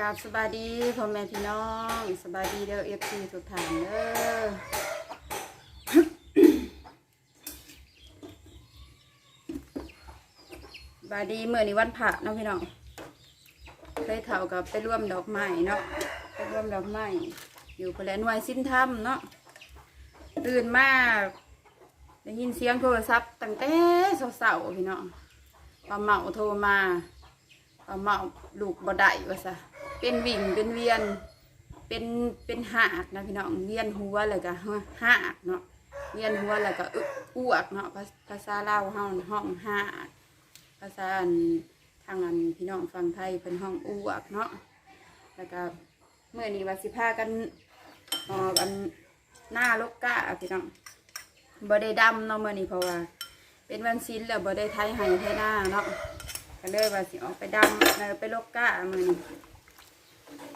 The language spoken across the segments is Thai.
กราบสบายดีพ่อแม่พี่น้องสบายดีเด้อเอฟซีทุกท่านเด้อบายดีเมื่อนี้วันพระเนาะพี่น้องเคยเท่ากับไปร่วมดอกไม้เนาะไปร่วมดอกไม้อยู่พนแหลหน่วยสิ้นถ้ำเนาะตื่นมากได้ยินเสียงโทรศัพท์ตั้งแต่เสาๆพี่น้องป้าเหมาโทรมา ป้าเหมาลูกบ่ได้ว่าซะเป็นวิ่งเป็นเวียน เป็นเป็นหากนะพี่น้องเวียนหัวเลยก็หากเนาะเวียนหัวแล้วก็อ้วกเนาะภาภาษาลาวเฮาห้องหากภาษาทางอันพี่น้องฟังไทยเป็นห้องอ้วกเนาะแล้วก็เมื่อนี้ว่าสิพากันออกอันหน้าลกกะพี่น้องบ่ได้ดำเนาะเมื่อนี้เพราะว่า เป็นวันศิลแล้วบ่ได้ไทยไห้ไทยหน้าเนาะ ก็เลยว่าสิออกไปดำแล้วไปลกกะมือนี้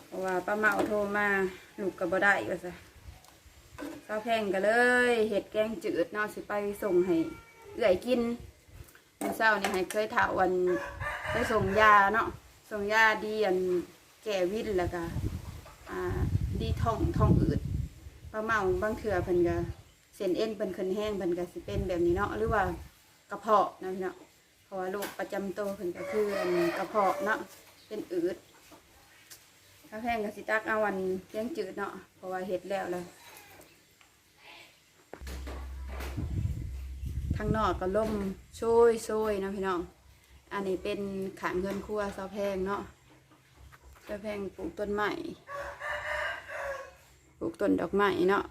เพราะว่าป้าเมาโทรมาลูกก็บ่ได้ว่ซะเช้าแพงก็เลยเห็ดแกงจืดเนาะสิไปส่งให้เอื่อยกินเมื่อเช้านี่ให้เคยถาวันไปส่งยาเนาะส่งยาดีอันแก่วินแล้วก็อ่าดีท้องท้องอืดป้าเมาบางเถื่อเพิ่นก็เส้นเอ็นเพิ่นขึ้นแห้งเพิ่นก็สิเป็นแบบนี้เนาะหรือว่ากระเพาะนะพี่เนาะ ราะว่าโรคประจำตัวเพิ่นก็คืออันกระเพาะเนาะเป็นอืดถ้าแพงก็สิตักเอาวันเลี้ยงจืดเนาะเพราะว่าเฮ็ดแล้วแล้วทางนอกก็ล่มโชยโชยนะพี่น้อง อันนี้เป็นขางเงินครัวซาแพงเนาะซาแพงปลูกต้นไม้ปลูกต้นดอกไม้เนาะ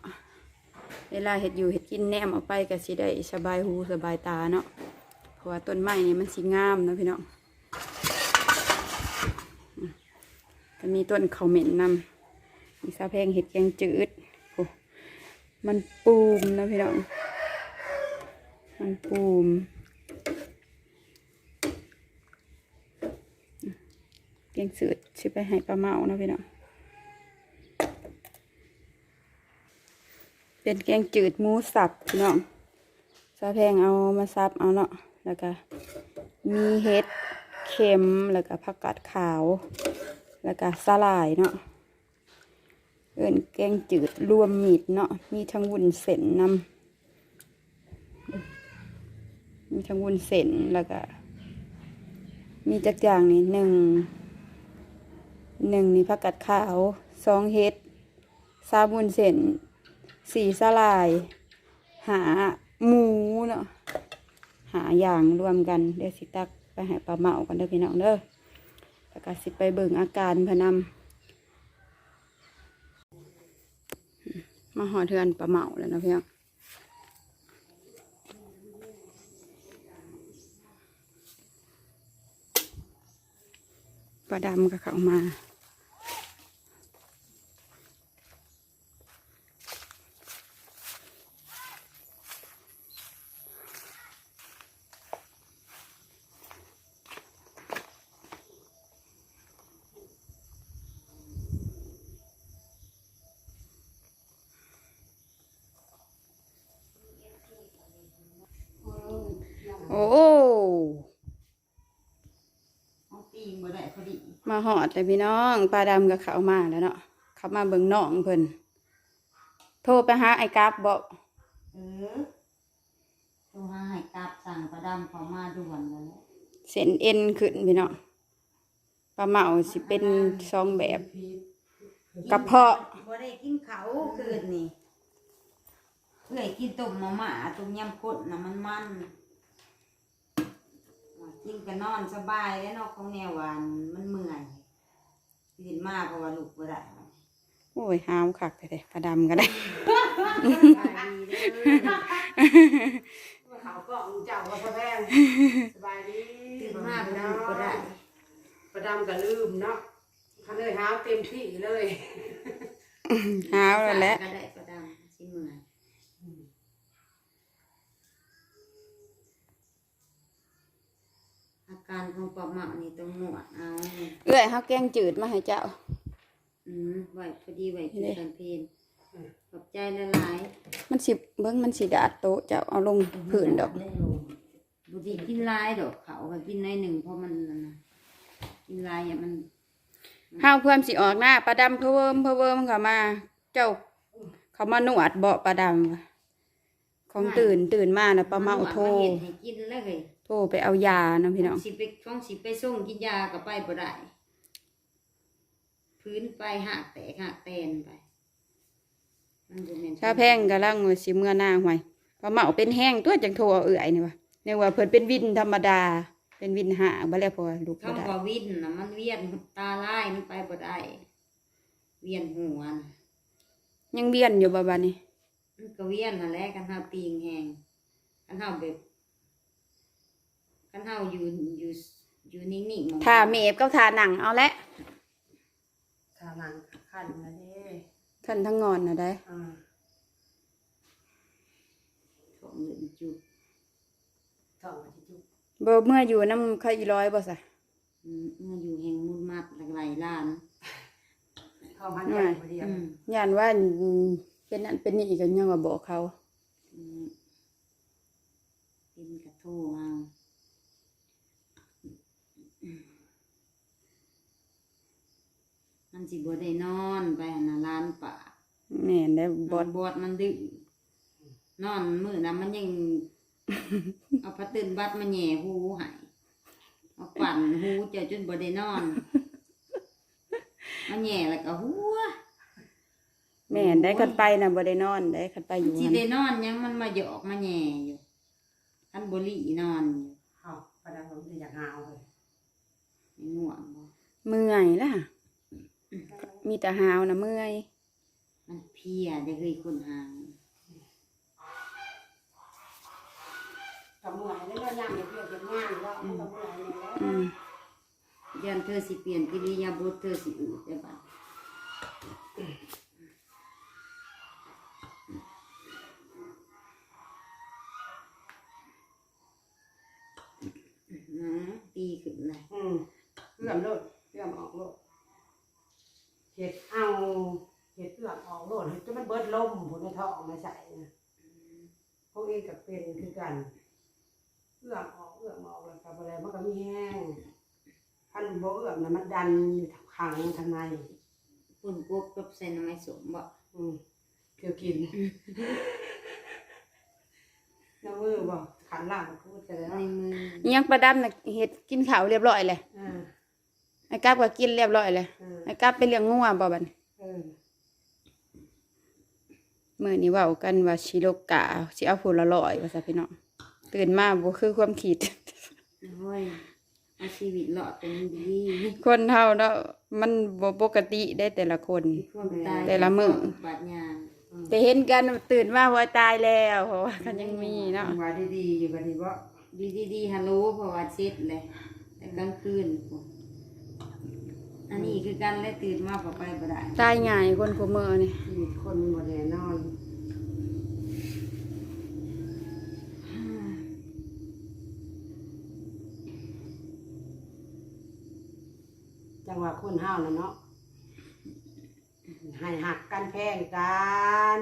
เวลาเห็ดอยู่เห็ดกินแนมเอาไปก็สิได้สบายหูสบายตาเนาะ เพราะว่าต้นไม้นี่มันสีงามนะพี่น้องมก็มีต้นเขาเหม็นนำมีซาแพงเห็ดแกงจืดโอ้มันปูมนะพี่น้อง มันปูมเกียงสืดชิไปให้ปลาเมานะพี่น้องเป็นแกงจืดหมูสับพี่น้องซาแพงเอามาซับเอาเนาะ แล้วก็มีเห็ดเค็มแล้วก็ผักกาดขาว แล้วก็สลายเนาะเอินแกงจืดรวมมีดเนาะมีทั้งวุ้นเส้นนำมีทั้งวุ้นเส้นแล้วก็ มีจักอย่างนี่หนึ่งหนึ่งนี่ผักกัดขาวสองเฮ็ดสามวุ้นเส้นสี่สลาย หาหมูเนาะ หาอย่างรวมกันเดี๋ยวสิตักไปห้ปลาเมากันเด้อพี่น้องเด้อแล้วก็สิไปเบิ่งอาการพนนำมาหอเทือนปลาเมาแล้วนะพี่น้องปลาดำก็เข้ามา โอ้เอาตีนบ่ได้พอดีมาหอดเลยพี่น้องปลาดำก็เข้ามาแล้วเนาะเข้ามาเบิ่งน้องเพิ่นโทรไปหาไอ้กราฟบอกเออตัวหาให้กราบสั่งประดำเขามาด่วนแล้วแหละเส้นเอ็นขึ้นพี่น้องปลาเมาสิเป็นสองแบบกระเพาะบ่ได้กินเขาวคืนนี่เพื่อกินต้มมาม่าต้มยำข้นน่ะมันมัน กินก็นอนสบายแล้วเนอกของแนวหวานมันเมื่อยตื่นมาเพราะว่าลูกบ่ได้โอ้ยหาวคักแต่ปลาดำก็ได้เขาก็เจ้าว่าพระแพงสบายดีตื่นมาเพราะว่าลูกบ่ได้ประดำก็ลืมเนาะเขาเลยหาวเต็มที่เลยหาวแล้วแหละ ก็ได้ประดำสิเมื่อยอา การของปอมเมานี่ต้องนวดเอาเอื้อยเฮาแกงจืดมาให้เจ้า อืมไหวพอดีไหวกินกันเพลนขอบใจละลายมันสิเบิ่งมันสิดาดโตะเจ้าเอาลงพื้นดอกบุตรีกินลายดอกเขาก็กินในอยหนึ่งเพราะมันนั่นนะกินลายอย่ามันห้าวเพื่อนสิออกหน้าปลาดำเพอเวิมเพอเวิมเขามา เจ้า เขามาหนวดเบาะปลาดำว่ะของตื่นตื่นมานะปลาเมาโทรเห็ดให้กินแล้วเลย โทรไปเอายานะพี่น้องสิไปช่องสิไปส่งกินยาก็ไปบ่ได้พื้นไปหักแตกหักแตนไปมันบ่แม่นชาแพงกำลังว่าสิเมื่อหน้าห่วยปลาเมาเป็นแห้งตัวจังโทรเอาเอื่อยนี่วะเนี่ยว่าเพิ่นเป็นวินธรรมดา เป็นวินหาบ่แล้วพอลูกบ่คำได้ว่าวินน่ะมันเวียนตาลายมันไปบ่ได้เวียนหัวน่ะยังเวียนอยู่บ่บัดนี้มันก็เวียนนั่นแหละกันเฮาตีงแหงกันเฮาแบบ กันเฮาอยู่อยู่อยู่นิ่งๆถ้าเมฟก็ทาหนังเอาละทานังขันนะเด้ขันทั้งงอนนะได้ อ่าของเงินจุกสองอาทิตย์จุ๊บบ่เมื่ออยู่น้ำเขาอีร้อยบ่ซะอืมเมื่ออยู่แห่งมุดมัดหลากหลายล้านเข้าพันใหญ่พอดีอืมย่านว่าอืมเป็นนั่นเป็นนี่ก็ยังว่าบอกเขา อืมเป็นกระโทรเอา มันสิบ่ได้นอนไปหนนาล้านป่าแม่นได้บบออดดบอดมันดื้อนอนมือนะมันยัง เอาพัดตื่นบัดมาแหย่หูใหายเอาปั่นหูเจ้าจนบ่ได้นอนมาแหย่แล้วก็หัว แม่นได้คันไปน่ะบ่ได้นอนได้คันไปอยู่สิหั่นได้นอนยังมันมาหยอกมาแหย่อยู่ท่านบรีนอนอยู่เข้าประดับผมจะอยากหาวเลยไม่ง่วงบ่เมื่อยล่ะ มีแต่หาวนะเมื่อย มันเพลียได้เคยคนหางกับเมื่อยแล้วก็ย่างเดียวเดียวงานแล้วมันก็เมื่อยเนี่ยแหละอืมยันเธอสิเปลี่ยนกิริยาบถเธอสิอืดได้บัดนะตีขึ้นเลยอืมเลื่อมโลดเลื่อมออกโลด เห็ดเอาเห็ดเลื่อมออกโลดเห็ดจนมันเบิดลมผลในท้องมาใส่นะพวกเองกับเป็นคือกันเลื่อมออกเลื่อมออกแล้วกับอะไรมันก็มีแห้งพันโบเอื้อมนะมันดันอยู่ขังทางในปุ่นกบกับใส่น้ำไม้สมบ่อืมเกี่ยวกินน้ำมือบอกขันล่างพูดกันแล้วในมืออิหยังประดำน่ะเฮ็ดกินข้าวเรียบร้อยเลยอ่าไอ้กับก็กินเรียบร้อยเลยอ่า ไอ้กับไปเลี้ยงงัวบ่บัดนี้เออมื้อนี้เว้ากันว่าสิโลกาสิเอาผู้ละร้อยว่าซะพี่น้องตื่นมาบ่คือความคิด โอ้ยเอาชีวิตรอดเป็นดีคนเฮาเนาะมันบ่ปกติได้แต่ละคน ความตายแต่ละมื้อ บาดยางแต่เห็นกันตื่นมาว่าตายแล้วเพราะว่ากันยังมีเนาะ ว่าดีๆอยู่กันดีว่าดีดีดีฮัลโหลเพราะว่าเช็ดเลยแต่กลางคืนพุ่น อันนี้คือการและตื่นมาพอไปบ่ได้ตายง่ายคนผู้มือนี่ชีวิตคนหมดแน่นอนจังหวะคนห้าวนะเนาะให้หักกันแพงกัน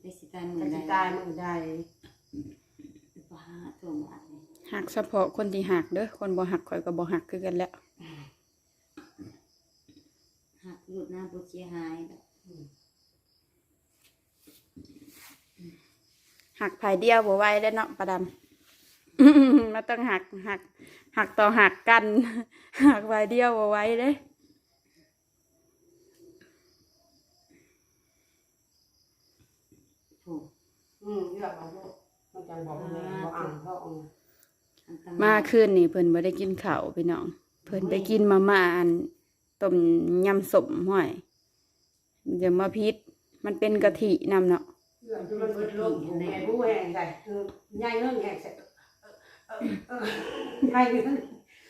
ไปสิตายมืจะอใดสิตายมือใดบ้าทั่วบาดเลยหักเฉพาะคนที่หักเด้อคนบ่หักข่อยก็บ่หักคือกันแหล้ว หักหลุดหน้าบุ เสียหายแล้วหักภายเดียวบ่ไหวได้อเนาะประดำอื้อมันต้องหักหักหักต่อหักกันหักภายเดียวบ่ไหวเด้อโอ้อืมเลือกเอาลูกมันจังบอกแม่บอกอ่างเขาเอาอันตมาคืนนี่เพิ่นบ่ได้กินข้าวพี่น้อง เพิ่นไปกินมาม่าอันต้มยำสมห้อย เดี๋ยวมาพิษมันเป็นกะทินำเนาะ มันเบิดลมแม่ผู้แหงใส่คือใหญ่เรื่องแหงใส่เออเออใหญ่เรื่อง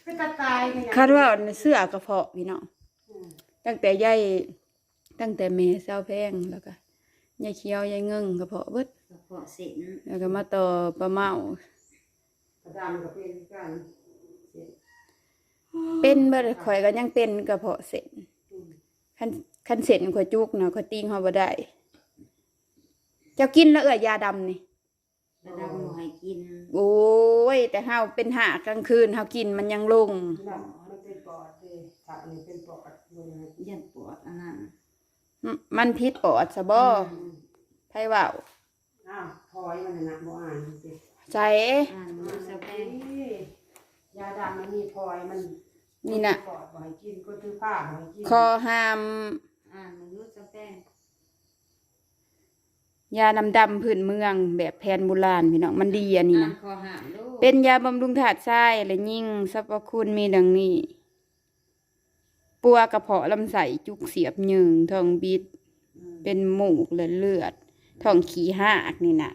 ก็จะตายเนี่ยคาดว่าเสื้อกระเพาะพี่น้องอืมตั้งแต่ยายตั้งแต่แม่เศร้าแพงแล้วก็ยายเคี้ยวยายเงิงกระเพาะเบิดกระเพาะเส้นแล้วก็มาต่อปลาเมา กระดามกับเป็นกันเป็นเบิดข่อยก็ยังเป็นกระเพาะเส้นอืมคัน คันเส้นข่อยจุกนะข่อยติ้งเฮาบ่ได้ เจ้ากินแล้วเอ้ยยาดำนี่ระดับหน่อยกินโอ้ย แต่เฮาเป็นหากลางคืนเฮากินมันยังลง นั่นมันเป็นปอดเลยทถ้าอันนี้เป็นปอดเลยนะยันปวดอันนั้นมมันพิษปอดซะบ่ไผเว้าอ้าวพอยมันน่ะนะบ่อ่านสิใจอ่านมือสะแพงยาดำมันมีพลอยมันนี่น่ะปอดบ่ให้กินก็ถือผ้าบ่ให้กินคอห้าม อ่านมือสะแพงยาดำดำพื้นเมืองแบบแผนโบราณพี่น้องมันดีอันนี้อ่านนะ คอหามลูกเป็นยาบำรุงธาตุทรายและยิ่งสรรพคุณมีดังนี้ ปัวกระเพาะลำไส้จุกเสียบหยึงท้องบิด อืมเป็นหมูกและเลือดท้องขี้หากนี่น่ะ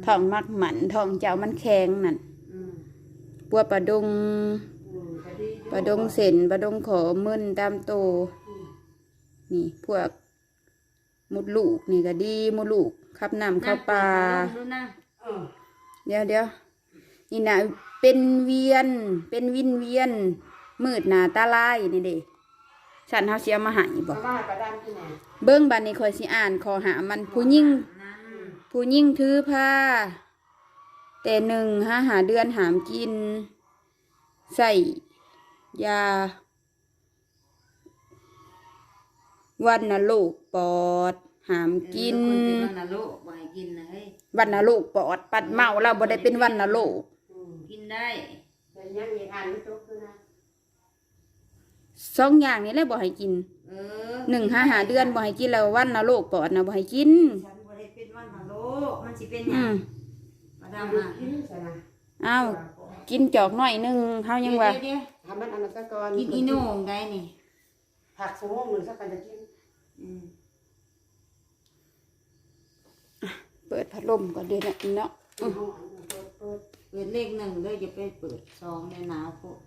มท้องมักหมันท้องเจ้ามันแข็งนั่นอืมปัวประดง อืมก็ดีอยู่ประดงเส้นประดงขอมึนตามโตอืม นี่พวกมดลูกนี่ก็ดีมดลูกขับน้ำเข้าปลาดูนะเออเดี๋ยวเดี๋ยวนี่นะเป็นเวียน เป็นวินเวียน มืดหนาตาลายนี่เด้ฉันเฮาสิเอามาใหายบมาอกบ้านประดามที่ไหนเบิ้งบัดนี้คอยสิอ่านขอหามันผู้ยิ่งนั่นผู้ยิ่งถือผ้า แต่หนึ่งห้าหาเดือนหามกิน ใส่ยา วันนโลกปอดหามกินเออคนเป็นวันนรกบ่ให้กินนะเฮ้ยวันนโลกปอด ปัดเมาเราบ่ได้เป็นวันนโลก อืมกินได้เป็นยังอีกอันไม่จบด้วยนะสองอย่างนี้แหละบ่ให้กินเออหนึ่งห้าหาเดือนบ่ให้กินแล้ววันนโลกปอดนะบ่ให้กิน ฉันบ่ได้เป็นวันนรกมันสิเป็นหอืยังมประทำดามดูอะกินใช่ไหมอ้าวกินจอกหน่อยหนึงเฮายังว่าเดี๋ยวทำมันอันนั้นซะก่อนๆกินอีโน่งได้นี่ผักสมองหนึ่งสักกันจะกินอืม เปิดพัดลมก่อนเดี๋ยวนะเนาะกินห้องอันนั้นเปิดเปิดเปิดเลขหนึ่งเลยจะไปเปิดสองในหนาวพวก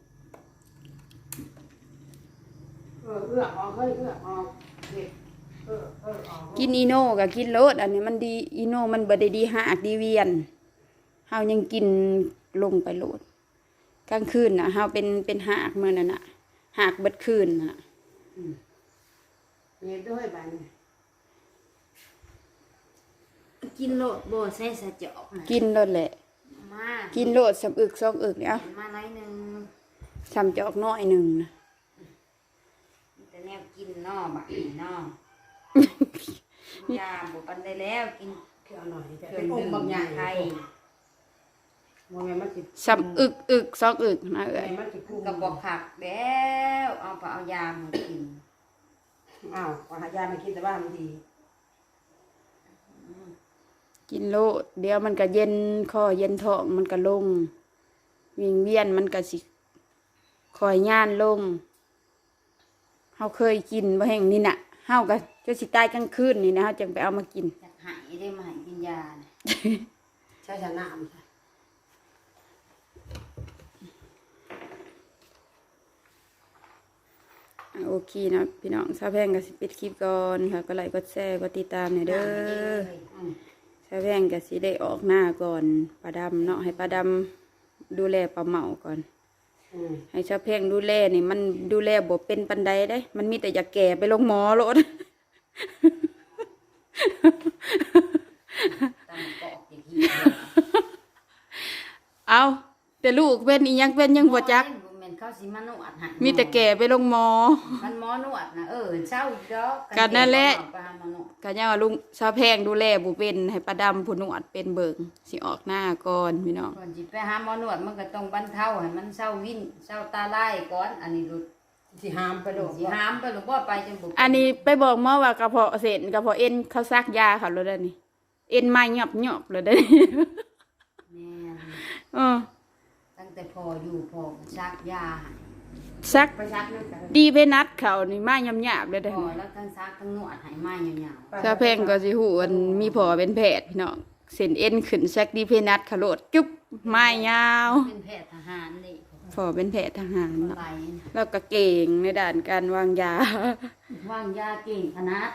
เออเอื้อออกเฮ้ยเอื้อออกเด็ดเออเออออกกินอีโน่ก็กินโลดอันนี้มันดีอีโน่มันบ่ได้ดีหากดีเวียนเฮายังกินลงไปโลดกลางคืนน่ะเฮาเป็นเป็นหากมื้อนั้นน่ะหากเบิดคืนน่ะ เด็ดด้วยบ้านกินโลดโบใส่สะเจาะนะกินโลดแหละ มากินโลดสำอึกสองอึกเนี่ยเอามาหน่อยหนึงสำจอกน้อยหนึงนะมีแต่แนวกินนอบักนี่นอยาบุปันได้แล้วกินเพื่อหน่อยแต่เครื่เป็อนงองดื่ค์มบางใหญ่ไทยโมเมนต์มันติดสำอึกอึกสองอึกนะโมเอ้ยเมนต์มันติดคุ้มกระบอกขักแล้วเอาไปเอายามากิน อ้าวว่าหายามากินแต่ว่ามันดี กินโลดเดี๋ยวมันก็เย็นคอเย็นท้องมันก็ลง วิงเวียนมันก็สิคอยย่านลงเฮาเคยกินบ่แห่งนี่น่ะเฮาก็จะสิตายกลางคืนนี่นะเฮาจึงไปเอามากินอยากหายได้มาให้กินยานะใช้ชนะมันค่ะ อะ โอเคนะพี่น้องซาแพงก็สิปิดคลิปก่อนค่ะ ก็ไลค์กดแชร์กดติดตามหน่อยเด้ออืมซาแพงก็สิได้ออกหน้าก่อนปลาดำเนาะให้ปลาดำดูแลปลาเหมาก่อนอให้ชาเพงดูแลนี่มันดูแลบ่เป็นปันใดได้ มันมีแต่อยากแก่ไปลงหมอโลดตามกอกอย่างที่เอาแต่ลูกเป็นอียังเป็นยังบ่จัก เขาสิมานวดให้มีแต่แก่ไปลงหมอ มันหมอนวดนะเออเช้าอีกดอกกันนั่นแหละเอาไปหาหมอนวดก็ยังว่าลุงชาแพงดูแลบ่เป็นให้ปลาดำผู้นวดเป็นเบิงสิออกหน้าก่อนพี่น้อง ก่อนสิไปหาหมอนวดมันก็ต้องบรรเทาให้มันเศร้าวินเศร้าตาลายก่อนอันนี้ดูสิหามไปโดดสิหามไปหรือบ่ไปจนบ่อันนี้ไปบอกหมอว่ากระเพาะเส้นกระเพาะเอ็นเขาซักยาเขาแล้วเด้อนี่ เอ็นมาหยอบหยอบแล้วเด้อนี่ แม่น เออ ตั้งแต่ พออยู่พอก็ซักยาให้ซักไปชักนั่นกันดีไปนัดเขานี่มาหยำหยาบเลยเด้อพอนี่แล้วทั้งซักทั้งนวดให้มายาวชาแพงก็สิหูอันมีพอเป็นแพทย์พี่น้องเส้นเอ็นขึ้นซักดีเพนัดขะโลดจุ๊บไม้ยาวๆเป็นแพทย์ทหารนี่พอเป็นแพทย์ทหารคนเนาะไหลแล้วก็เก่งในด้านการวางยา ว่างยาเก่งขนาด